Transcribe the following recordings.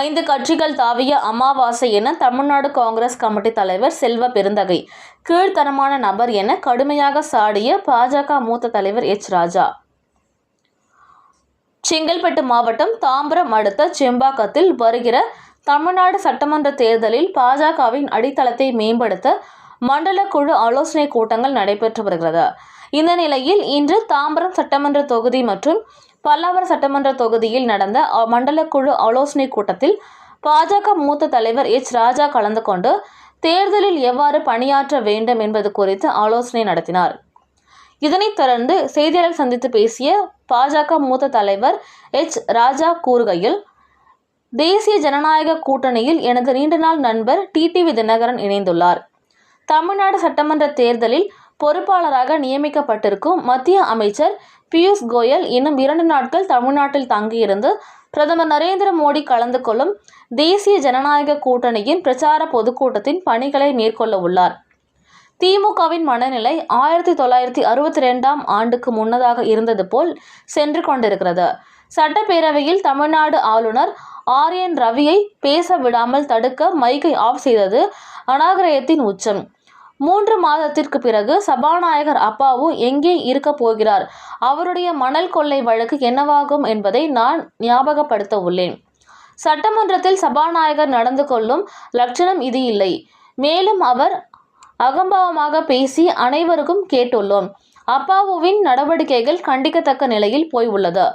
ஐந்து கட்சிகள் தாவிய அமாவாசை என தமிழ்நாடு காங்கிரஸ் கமிட்டி தலைவர் செல்வ பெருந்தகை கீழ்த்தனமான நபர் என கடுமையாக சாடிய பாஜக மூத்த தலைவர் எச். ராஜா. செங்கல்பட்டு மாவட்டம் தாம்பரம் அடுத்த செம்பாக்கத்தில் வருகிற தமிழ்நாடு சட்டமன்ற தேர்தலில் பாஜகவின் அடித்தளத்தை மேம்படுத்த மண்டல குழு ஆலோசனை கூட்டங்கள் நடைபெற்று வருகிறது. இந்த நிலையில் இன்று தாம்பரம் சட்டமன்ற தொகுதி மற்றும் பல்லாவரம் சட்டமன்ற தொகுதியில் நடந்த மண்டல குழு ஆலோசனை கூட்டத்தில் பாஜக மூத்த தலைவர் எச். ராஜா கலந்து கொண்டு தேர்தலில் எவ்வாறு பணியாற்ற வேண்டும் என்பது குறித்து ஆலோசனை நடத்தினார். இதனைத் தொடர்ந்து செய்தியாளர் சந்தித்து பேசிய பாஜக மூத்த தலைவர் எச். ராஜா கூறுகையில் தேசிய ஜனநாயக கூட்டணியில் எனது நீண்ட நாள் நண்பர் டிடிவி தினகரன் இணைந்துள்ளார். தமிழ்நாடு சட்டமன்ற தேர்தலில் பொறுப்பாளராக நியமிக்கப்பட்டிருக்கும் மத்திய அமைச்சர் பியூஷ் கோயல் இன்னும் இரண்டு நாட்கள் தமிழ்நாட்டில் தங்கியிருந்து பிரதமர் நரேந்திர மோடி கலந்து கொள்ளும் தேசிய ஜனநாயக கூட்டணியின் பிரச்சார பொதுக்கூட்டத்தின் பணிகளை மேற்கொள்ள உள்ளார். திமுகவின் மனநிலை ஆயிரத்தி தொள்ளாயிரத்தி அறுபத்தி ரெண்டாம் ஆண்டுக்கு முன்னதாக இருந்தது போல் சென்று கொண்டிருக்கிறது. சட்டப்பேரவையில் தமிழ்நாடு ஆளுநர் ஆர் என் ரவியை பேச விடாமல் தடுக்க மைக்கை ஆஃப் செய்தது அநாகரயத்தின் உச்சம். மூன்று மாதத்திற்கு பிறகு சபாநாயகர் அப்பாவு எங்கே இருக்க போகிறார்? அவருடைய மணல் கொள்ளை வழக்கு என்னவாகும் என்பதை நான் ஞாபகப்படுத்த உள்ளேன் சட்டமன்றத்தில் சபாநாயகர் நடந்து கொள்ளும் லட்சணம் இது இல்லை. மேலும் அவர் அகம்பாவமாக பேசி அனைவருக்கும் கேட்டுள்ளோம். அப்பாவுவின் நடவடிக்கைகள் கண்டிக்கத்தக்க நிலையில் போய் உள்ளது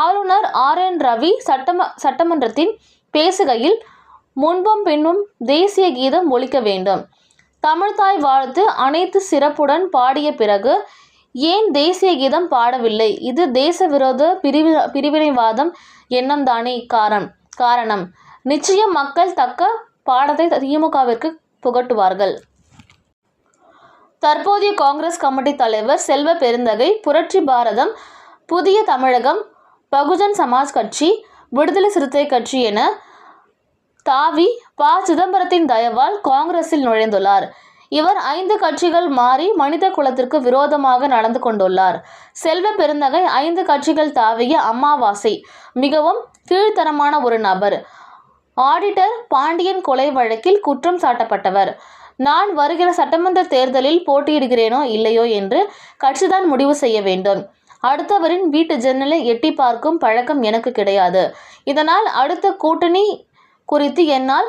ஆளுநர் ஆர். என். ரவி சட்டம சட்டமன்றத்தின் பேசுகையில் முன்பும் பின்னும் தேசிய கீதம் ஒழிக்க வேண்டும். தமிழ்தாய் வாழ்த்து அனைத்து சிறப்புடன் பாடிய பிறகு ஏன் தேசிய கீதம் பாடவில்லை? இது தேச விரோத பிரிவி பிரிவினைவாதம் எண்ணம்தானே காரணம் காரணம். நிச்சயம் மக்கள் தக்க பாடத்தை திமுகவிற்கு புகட்டுவார்கள். தற்போதைய காங்கிரஸ் கமிட்டி தலைவர் செல்வ பெருந்தகை புரட்சி பாரதம் புதிய தமிழகம் பகுஜன் சமாஜ் கட்சி விடுதலை சிறுத்தை கட்சி என தாவி ப. சிதம்பரத்தின் தயவால் காங்கிரஸில் நுழைந்துள்ளார். இவர் ஐந்து கட்சிகள் மாறி மனித குலத்திற்கு விரோதமாக நடந்து கொண்டுள்ளார். செல்வ பெருந்தகை ஐந்து கட்சிகள் தாவிய அமாவாசை மிகவும் கீழ்த்தரமான ஒரு நபர். ஆடிட்டர் பாண்டியன் கொலை வழக்கில் குற்றம் சாட்டப்பட்டவர். நான் வருகிற சட்டமன்ற தேர்தலில் போட்டியிடுகிறேனோ இல்லையோ என்று கட்சிதான் முடிவு செய்ய வேண்டும். அடுத்தவரின் வீட்டு ஜன்னலை எட்டி பார்க்கும் பழக்கம் எனக்கு கிடையாது. இதனால் அடுத்த கூட்டணி குறித்து என்னால்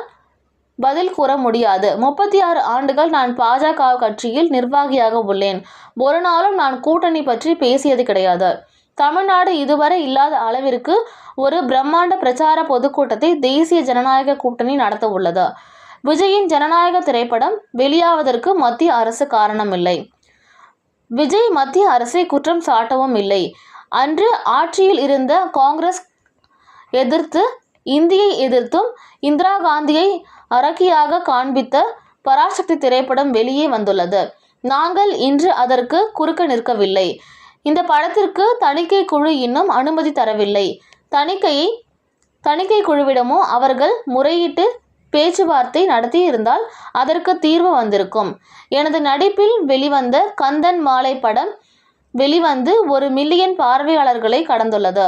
பதில் கூற முடியாது. முப்பத்தி ஆறு ஆண்டுகள் நான் பாஜக கட்சியில் நிர்வாகியாக உள்ளேன். ஒரு நாளும் நான் கூட்டணி பற்றி பேசியது கிடையாது. தமிழ்நாடு இதுவரை இல்லாத அளவிற்கு ஒரு பிரம்மாண்ட பிரச்சார பொதுக்கூட்டத்தை தேசிய ஜனநாயக கூட்டணி நடத்த உள்ளது. விஜயின் ஜனநாயக திரைப்படம் வெளியாவதற்கு மத்திய அரசு காரணமில்லை. விஜய் மத்திய அரசை குற்றம் சாட்டவும் இல்லை. அன்று ஆட்சியில் இருந்த காங்கிரஸ் எதிர்த்து இந்தியை எதிர்த்தும் இந்திரா காந்தியை அரக்கியாக காண்பித்த பராசக்தி திரைப்படம் வெளியே வந்துள்ளது. நாங்கள் இன்று அதற்கு குறுக்க நிற்கவில்லை. இந்த படத்திற்கு தணிக்கை குழு இன்னும் அனுமதி தரவில்லை. தணிக்கையை தணிக்கை குழுவிடமோ அவர்கள் முறையிட்டு பேச்சுவார்த்தை நடத்தி இருந்தால் அதற்கு தீர்வு வந்திருக்கும். எனது நடிப்பில் வெளிவந்த கந்தன் மாலை படம் வெளிவந்து ஒரு மில்லியன் பார்வையாளர்களை கடந்துள்ளது.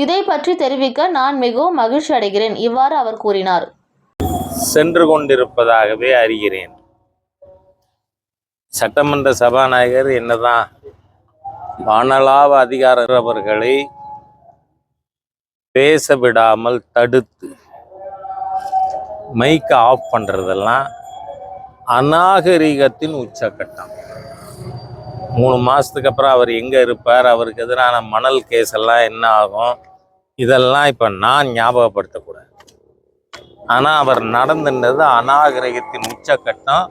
இதை பற்றி தெரிவிக்க நான் மிகவும் மகிழ்ச்சி அடைகிறேன். இவ்வாறு அவர் கூறினார். சென்று கொண்டிருப்பதாகவே அறிகிறேன். சட்டமன்ற சபாநாயகர் என்னதான் வானலாவ அதிகாரவர்களை பேச விடாமல் தடுத்து மைக்கை ஆஃப் பண்ணுறதெல்லாம் அநாகரிகத்தின் உச்சக்கட்டம். மூணு மாதத்துக்கு அப்புறம் அவர் எங்கே இருப்பார்? அவருக்கு எதிரான மணல் கேஸ் எல்லாம் என்ன ஆகும்? இதெல்லாம் இப்போ நான் ஞாபகப்படுத்தக்கூடாது. ஆனால் அவர் நடந்துன்றது அநாகரிகத்தின் உச்சக்கட்டம்.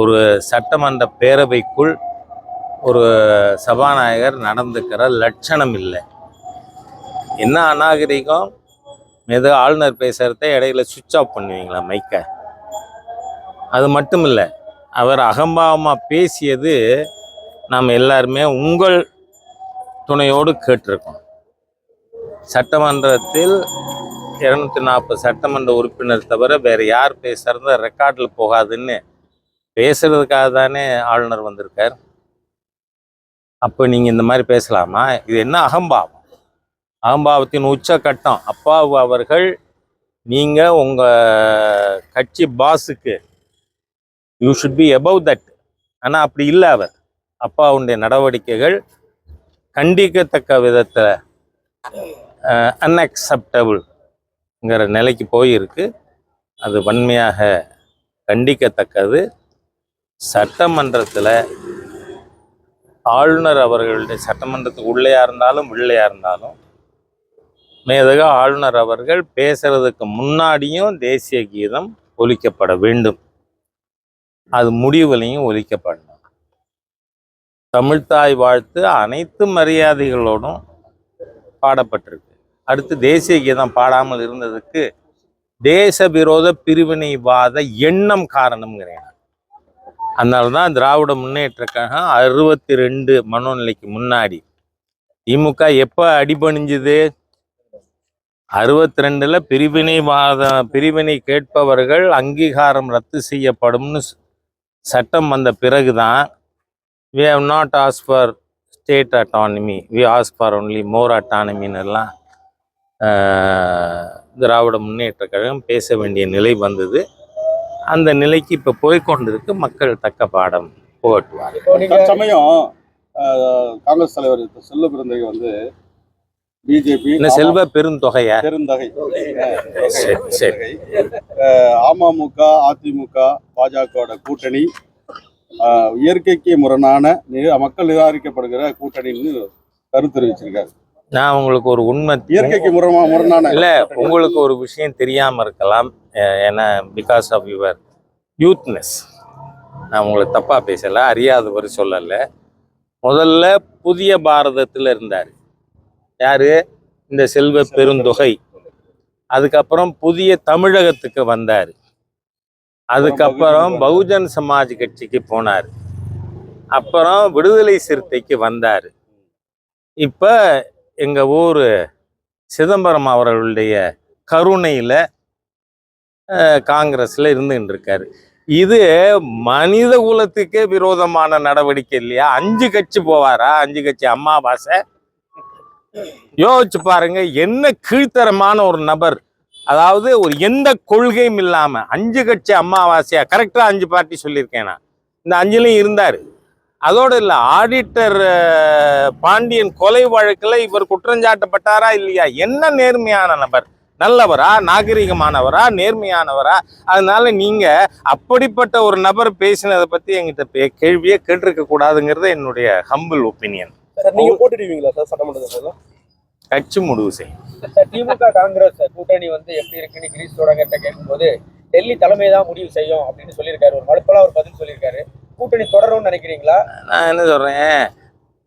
ஒரு சட்டமன்ற பேரவைக்குள் ஒரு சபாநாயகர் நடந்துக்கிற லட்சணம் இல்லை. என்ன அநாகரிகம்? மெது ஆளுநர் பேசுகிறத இடையில சுவிட்ச் ஆஃப் பண்ணுவீங்களா மைக்கை அது மட்டும் இல்லை அவர் அகம்பாவமாக பேசியது நாம் எல்லாருமே உங்கள் துணையோடு கேட்டிருக்கோம். சட்டமன்றத்தில் இரநூத்தி நாற்பது சட்டமன்ற உறுப்பினர் தவிர வேறு யார் பேசுறது ரெக்கார்டில் போகாதுன்னு பேசுகிறதுக்காக தானே ஆளுநர் வந்திருக்கார். அப்போ நீங்கள் இந்த மாதிரி பேசலாமா? இது என்ன அகம்பாவம்? அகம்பாவத்தின் உச்சக்கட்டம். அப்பாவு அவர்கள் நீங்கள் உங்கள் கட்சி பாஸுக்கு you should be above that ஆனால் அப்படி இல்லை அவர். அப்பாவுடைய நடவடிக்கைகள் கண்டிக்கத்தக்க விதத்தில் அன்அக்செப்டபுள்ங்கிற நிலைக்கு போயிருக்கு. அது வன்மையாக கண்டிக்கத்தக்கது. சட்டமன்றத்தில் ஆளுநர் அவர்களுடைய சட்டமன்றத்துக்கு உள்ளேயா இருந்தாலும் உள்ளேயா இருந்தாலும் மேதக ஆளுநர் அவர்கள் பேசுறதுக்கு முன்னாடியும் தேசிய கீதம் ஒலிக்கப்பட வேண்டும். அது முடிவுலையும் ஒலிக்கப்படணும். தமிழ்த்தாய் வாழ்த்து அனைத்து மரியாதைகளோடும் பாடப்பட்டிருக்கு. அடுத்து தேசிய கீதம் பாடாமல் இருந்ததுக்கு தேச விரோத பிரிவினைவாத எண்ணம் காரணம்ங்கிறேன் அதனால தான் திராவிட முன்னேற்ற கழகம் அறுபத்தி ரெண்டு மனோநிலைக்கு முன்னாடி திமுக எப்போ அடிபணிஞ்சுது? அறுபத்தி ரெண்டில் பிரிவினைவாத பிரிவினை கேட்பவர்கள் அங்கீகாரம் ரத்து செய்யப்படும்னு சட்டம் வந்த பிறகுதான் we have not ask for state autonomy we ask for only more அட்டானமின்னு எல்லாம் ஆஹ், திராவிட முன்னேற்ற கழகம் பேச வேண்டிய நிலை வந்தது அந்த நிலைக்கு இப்போ போய்க்கொண்டிருக்கு மக்கள் தக்க பாடம் புகட்டுவார் ஆஹ், காங்கிரஸ் தலைவர் செல்ல பிறந்தகை வந்து பிஜேபி இந்த செல்வ பெருந்தொகைய பெருந்தகை சரி சரி அமமுக அதிமுக பாஜகவோட கூட்டணி இயற்கைக்கு முரணான மக்கள் நிராகரிக்கப்படுகிற கூட்டணின்னு கருத்து தெரிவிச்சிருக்காரு. நான் உங்களுக்கு ஒரு உண்மை இயற்கைக்கு முரணா முரணான இல்ல உங்களுக்கு ஒரு விஷயம் தெரியாம இருக்கலாம். ஏன்னா பிகாஸ் ஆஃப் யுவர் யூத்னஸ் நான் உங்களை தப்பா பேசல அறியாதவர் சொல்லல. முதல்ல புதிய பாரதத்துல இருந்தார். யாரு? இந்த செல்வ பெருந்தொகை. அதுக்கப்புறம் புதிய தமிழகத்துக்கு வந்தார். அதுக்கப்புறம் பகுஜன் சமாஜ் கட்சிக்கு போனார். அப்புறம் விடுதலை சிறுத்தைக்கு வந்தார். இப்போ எங்கள் ஊர் சிதம்பரம் அவர்களுடைய கருணையில் காங்கிரஸில் இருந்துகிட்டு இருக்காரு. இது மனித குலத்துக்கே விரோதமான நடவடிக்கை இல்லையா? அஞ்சு கட்சி போவாரா? அஞ்சு கட்சி அம்மாவாசை யோசிச்சு பாருங்க என்ன கீழ்த்தரமான ஒரு நபர் அதாவது ஒரு எந்த கொள்கையும் இல்லாம அஞ்சு கட்சி அம்மாவாசையா கரெக்டா அஞ்சு பார்ட்டி சொல்லியிருக்கேன் நான். இந்த அஞ்சுலையும் இருந்தாரு. அதோடு இல்லை ஆடிட்டர் பாண்டியன் கொலை வழக்குல இவர் குற்றஞ்சாட்டப்பட்டாரா இல்லையா? என்ன நேர்மையான நபர்? நல்லவரா நாகரிகமானவரா நேர்மையானவரா? அதனால நீங்க அப்படிப்பட்ட ஒரு நபர் பேசினதை பத்தி எங்கிட்ட பே- கேள்வியே கேட்டிருக்க கூடாதுங்கிறது என்னுடைய ஹம்பிள் ஒப்பீனியன் சார் நீங்க போட்டுடுவீங்களா சார் சட்டமன்றத்தில்? கட்சி முடிவு செய்யும். திமுக காங்கிரஸ் கூட்டணி வந்து எப்படி இருக்குன்னு கிரீஸ் தொடங்கிட்ட கேட்கும்போது டெல்லி தலைமை தான் முடிவு செய்யும் அப்படின்னு சொல்லியிருக்காரு. ஒரு மலுப்பலா ஒரு பதில் சொல்லியிருக்காரு. கூட்டணி தொடரும்னு நினைக்கிறீங்களா? நான் என்ன சொல்றேன்?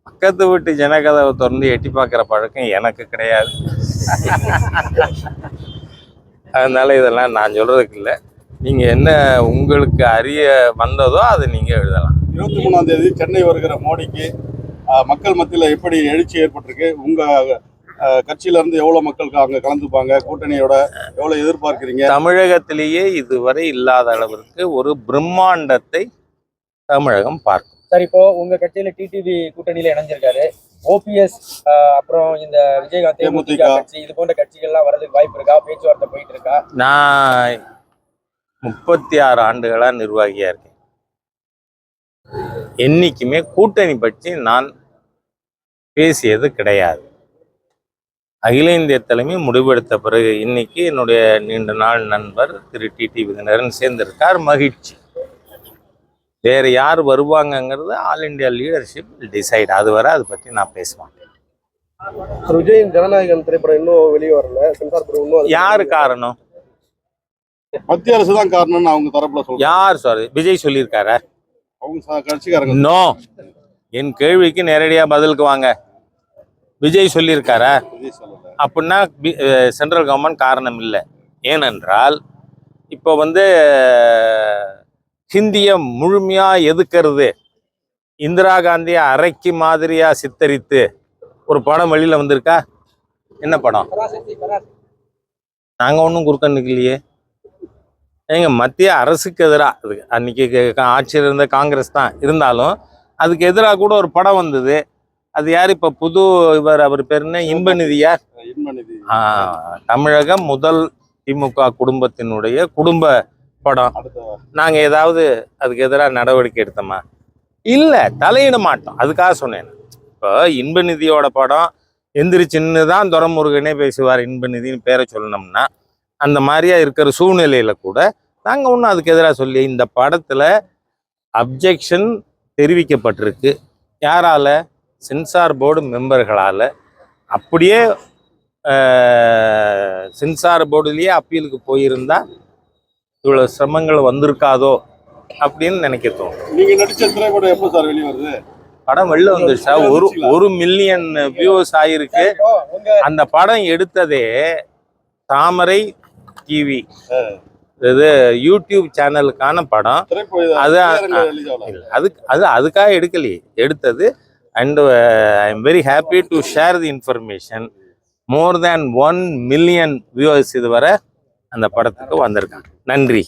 பக்கத்து வீட்டு ஜனகதவை திறந்து எட்டி பார்க்குற பழக்கம் எனக்கு கிடையாது. அதனால இதெல்லாம் நான் சொல்றதுக்கு இல்லை. நீங்க என்ன உங்களுக்கு அறிய வந்ததோ அதை நீங்க எழுதலாம். இருபத்தி மூணாம் தேதி சென்னை வருகிற மோடிக்கு மக்கள் மத்தியில எப்படி எழுச்சி ஏற்பட்டிருக்கு? உங்க ஆஹ், கட்சியில இருந்து எவ்வளவு மக்கள் அங்க கலந்துப்பாங்க? கூட்டணியோட எவ்வளவு எதிர்பார்க்கிறீங்க? தமிழகத்திலேயே இதுவரை இல்லாத அளவிற்கு ஒரு பிரம்மாண்டத்தை தமிழகம் பார்க்கும். சார் இப்போ உங்க கட்சியில டிடிவி கூட்டணியில இணைஞ்சிருக்காரு. ஓபிஎஸ் அப்புறம் இந்த விஜயகாந்த். கட்சி இது போன்ற கட்சிகள்லாம் வரதுக்கு வாய்ப்பு இருக்கா? பேச்சுவார்த்தை போயிட்டு இருக்கா நான் முப்பத்தி ஆறு ஆண்டுகளா நிர்வாகியா இருக்கேன். என்னைக்குமே கூட்டணி பற்றி நான் பேசியது கிடையாது. அகில இந்திய தலைமை முடிவெடுத்த பிறகு இன்னைக்கு என்னுடைய நீண்ட நாள் நண்பர் திரு டிடி விதினரன் சேர்ந்திருக்கார். மகிழ்ச்சி. வேற யார் வருவாங்கங்கிறது ஆல் இந்தியா லீடர்ஷிப் டிசைட் அது வரை அதை பற்றி நான் பேச மாட்டேன். விஜயின் ஜனநாயகன் திரைப்படம் இன்னும் வெளியே வரல. சென்சார் யாரு காரணம்? மத்திய அரசு தான் காரணம்னு அவங்க தரப்புல சொல்றாங்க. யார் சாரி விஜய் சொல்லியிருக்காரா? அவங்க கட்சிக்காரங்க. நோ என் கேள்விக்கு நேரடியா பதிலுக்கு வாங்க. விஜய் சொல்லியிருக்காரா? விஜய் சொல்லல. அப்படின்னா சென்ட்ரல் கவர்மெண்ட் காரணம் இல்லை ஏனென்றால் இப்போ வந்து ஹிந்தியை முழுமையா எதுக்கிறது? இந்திரா காந்தியை அரைக்கு மாதிரியா சித்தரித்து ஒரு படம் வெளியில வந்திருக்கா? என்ன படம்? நாங்க ஒன்றும் குறுக்க நிக்கலையே. ஏங்க மத்திய அரசுக்கு எதிராக அதுக்கு அன்னைக்கு ஆட்சியில் இருந்த காங்கிரஸ் தான். இருந்தாலும் அதுக்கு எதிராக கூட ஒரு படம் வந்தது. அது யார்? இப்போ புது இவர் அவர் பேர் என்ன? இன்பநிதியா? இன்பநிதி. ஆ, தமிழகம் முதல் திமுக குடும்பத்தினுடைய குடும்ப படம். அடுத்த நாங்க ஏதாவது அதுக்கு எதிராக நடவடிக்கை எடுத்தோமா? இல்ல தலையிட மாட்டோம். அதுக்காக சொன்னேன். இப்போ இன்பநிதியோட படம் எந்திரிச்சின்னு தான் துரமுருகனே பேசுவார் இன்பநிதின்னு பேரை சொல்லணும்னா. அந்த மாதிரியா இருக்கிற சூழ்நிலையில கூட நாங்க ஒன்றும் அதுக்கு எதிராக சொல்லி இந்த படத்துல அப்ஜெக்ஷன் தெரிவிக்கப்பட்டிருக்கு. யாரால? சென்சார் போர்டு மெம்பர்களால அப்படியே சென்சார் போர்டுலயே அப்பீலுக்கு போயிருந்தா இவ்வளவு சிரமங்கள் வந்திருக்காதோ அப்படின்னு நினைக்க தோணும். நீங்க நடிச்ச திரைப்படம் எப்போ சார் வெளியே வருது? படம் வெளில வந்துருச்சா? ஒரு ஒரு மில்லியன் இப்போ உங்க அந்த படம் எடுத்ததே தாமரை டிவி இது யூடியூப் சேனலுக்கான படம். அது- அது அதுக்காக எடுக்கலையே. எடுத்தது and I am very happy to share the information more than one million viewers இதுவரை அந்த படத்துக்கு வந்திருக்காங்க. நன்றி.